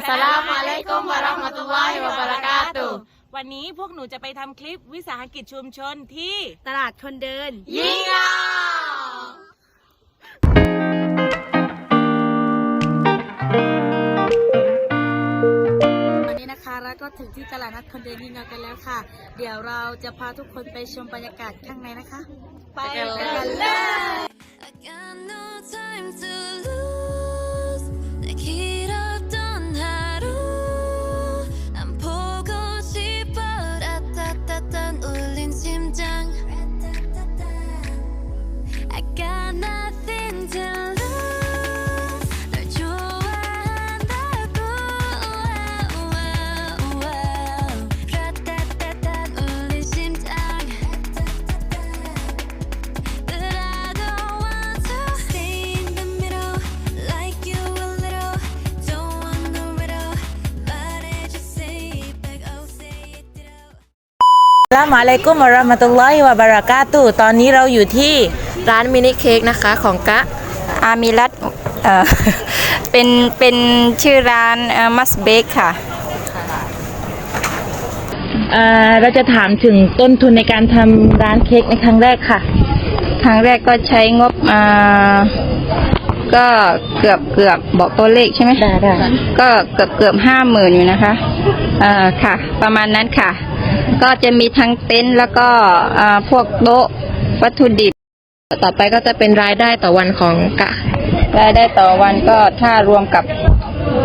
อัสสลามุอะลัยกุมวะเราะห์มะตุลลอฮิวะบะเราะกาตุฮ์วันนี้พวกหนูจะไปทำคลิปวิสาหกิจชุมชนที่ตลาดคนเดิน ยิงเอาวันนี้นะคะแล้วก็ถึงที่ตลาดนัดคนเดินยิงเงากันแล้วค่ะ เดี๋ยวเราจะพาทุกคนไปชมบรรยากาศข้างในนะคะ ไปกันเลย I got no time to lose ลามอะลัยกุมวะเราะห์มะตุลลอฮิวะบะเราะกาตุฮ์ตอนนี้เราอยู่ที่ร้านมินิเค้กนะคะของกะอามิรัตเอ่อ เป็น เป็นชื่อร้านมัสเบกค่ะ เอ่อเราจะถามถึงต้นทุนในการทำร้านเค้กในครั้งแรกค่ะ ครั้งแรกก็ใช้งบอ่าก็เกือบเกือบบอกตัวเลขใช่ไหมได้ได้ ก็เกือบเกือบห้าหมื่นอยู่นะคะ เอ่อ ค่ะ ประมาณนั้นค่ะ ก็จะมีทั้งเต็นท์แล้วก็อ่าพวกโต๊ะวัตถุดิบ ต่อไปก็จะเป็นรายได้ต่อวันของกะ รายได้ต่อวันก็ถ้ารวมกับ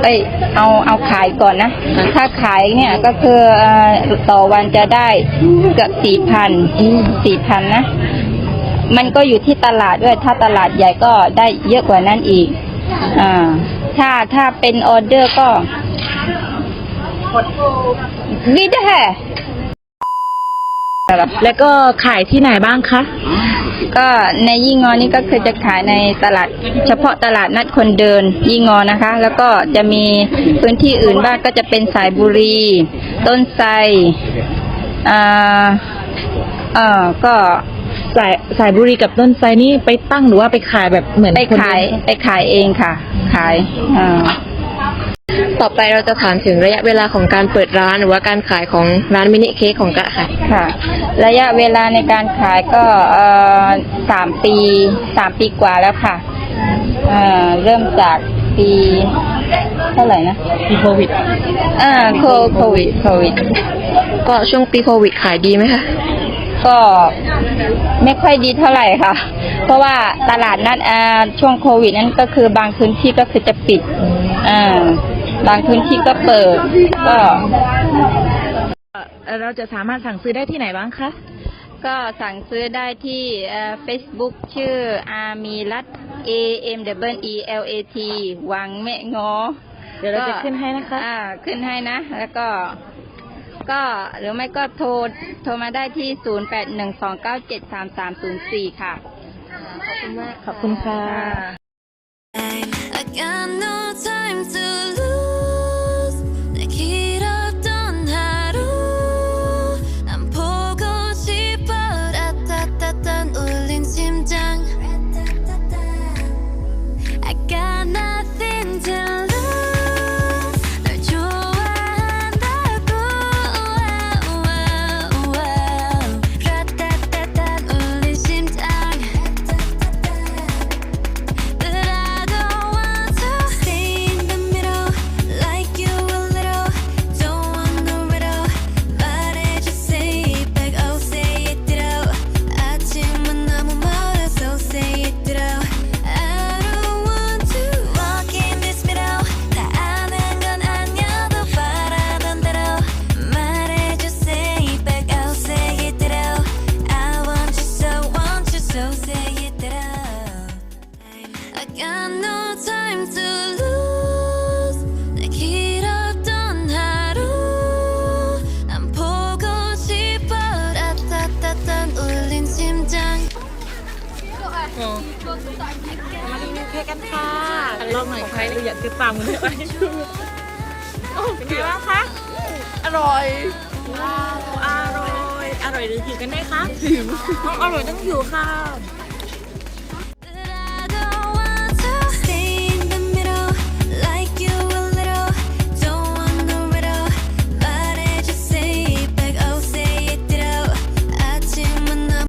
เอ้ยเอาเอาขายก่อนนะ ถ้าขายเนี่ยก็คือเอ่อต่อวันจะได้เกือบสี่พันสี่พันนะ มันก็อยู่ที่ตลาดด้วย ถ้าตลาดใหญ่ก็ได้เยอะกว่านั้นอีก อ่า ถ้าถ้าเป็นออเดอร์ก็ดีได้ แล้วก็ขายที่ไหนบ้างคะ ก็ในยี่งอนี่ก็คือจะขายในตลาด เฉพาะตลาดนัดคนเดินยี่งอนะคะ แล้วก็จะมีพื้นที่อื่นบ้างก็จะเป็นสายบุรี ต้นไทรอ่าเออก็สายสายบุรีกับต้นไทรนี่ไปตั้งหรือว่าไปขายแบบเหมือนไปคนขายไปขายเองค่ะ ขายอ่า ต่อไปเราจะถามถึงระยะเวลาของการเปิดร้านหรือว่าการขายของร้านมินิเค้กของกะค่ะค่ะ ระยะเวลาในการขายก็เอ่อสามปีสามปีกว่าแล้วค่ะเอ่อเริ่มจากปีเท่าไหร่นะมีโควิดอ่าโคโควิดโควิด ก็ช่วงปีโควิดขายดีไหมคะก็ไม่ค่อยดีเท่าไหร่ค่ะ เพราะว่าตลาดนัดอ่าช่วงโควิดนั้นก็คือบางพื้นที่ก็คือจะปิดอ่า บางพื้นที่ก็เปิด ก็เอ่อเราจะสามารถสั่งซื้อได้ที่ไหนบ้างคะ ก็สั่งซื้อได้ที่เฟซบุ๊กชื่ออามีรัต A M W E L A T วังแม่งอเดี๋ยวเราจะขึ้นให้นะคะ อ่าขึ้นให้นะ แล้วก็ ก็หรือไม่ก็โทรโทรมาได้ที่ 0812973304 ค่ะ ขอบคุณค่ะ I got no time to lose มาดูเค้กกันค่ะลองหน่อยใครเราอยากติดตามกันเลยไปชูเป็นไงบ้างคะ อร่อย ว้าว อร่อย อร่อยหรือหิวกันได้คะหิวอร่อยต้องหิวค่ะ